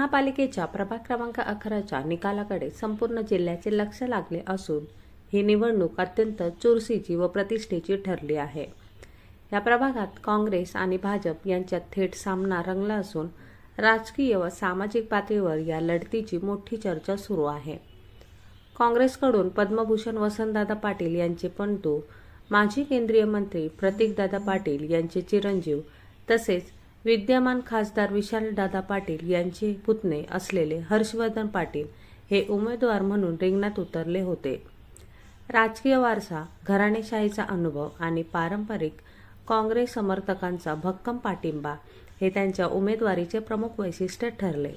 महापालिकेच्या प्रभाग क्रमांक अकराच्या निकालाकडे संपूर्ण जिल्ह्याचे लक्ष लागले असून ही निवडणूक अत्यंत चुरशीची व प्रतिष्ठेची ठरली आहे. या प्रभागात काँग्रेस आणि भाजप यांच्यात थेट सामना रंगला असून राजकीय व सामाजिक पातळीवर या लढतीची मोठी चर्चा सुरू आहे. काँग्रेसकडून पद्मभूषण वसंतदादा पाटील यांचे पंतू माजी केंद्रीय मंत्री प्रतीकदादा पाटील यांचे चिरंजीव तसेच विद्यमान खासदार विशालदादा पाटील यांचे पुतणे असलेले हर्षवर्धन पाटील हे उमेदवार म्हणून रिंगणात उतरले होते. राजकीय वारसा घराणेशाहीचा अनुभव आणि पारंपरिक काँग्रेस समर्थकांचा भक्कम पाठिंबा हे त्यांच्या उमेदवारीचे प्रमुख वैशिष्ट्य ठरले.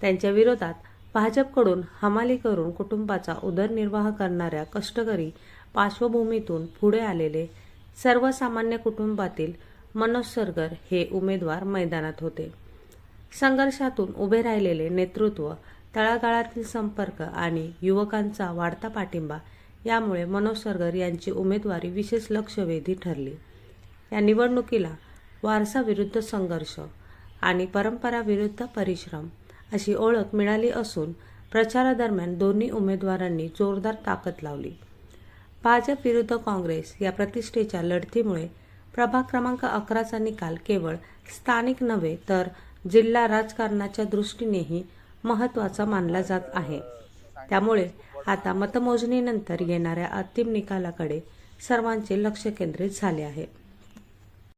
त्यांच्या विरोधात भाजपकडून हमाली करून कुटुंबाचा उदरनिर्वाह करणाऱ्या कष्टकरी पार्श्वभूमीतून पुढे आलेले सर्वसामान्य कुटुंबातील मनोज सरगर हे उमेदवार मैदानात होते. संघर्षातून उभे राहिलेले नेतृत्व तळागाळातील संपर्क आणि युवकांचा वाढता पाठिंबा यामुळे मनोज सरगर यांची उमेदवारी विशेष लक्षवेधी ठरली. या निवडणुकीला वारसा विरुद्ध संघर्ष आणि परंपरा विरुद्ध परिश्रम अशी ओळख मिळाली असून प्रचारादरम्यान दोन्ही उमेदवारांनी जोरदार ताकद लावली. भाजप विरुद्ध काँग्रेस या प्रतिष्ठेच्या लढतीमुळे प्रभाग क्रमांक अकराचा निकाल केवळ स्थानिक नव्हे तर जिल्हा राजकारणाच्या दृष्टीनेही महत्त्वाचा मानला जात आहे. त्यामुळे आता मतमोजणीनंतर येणाऱ्या अंतिम निकालाकडे सर्वांचे लक्ष केंद्रित झाले आहे.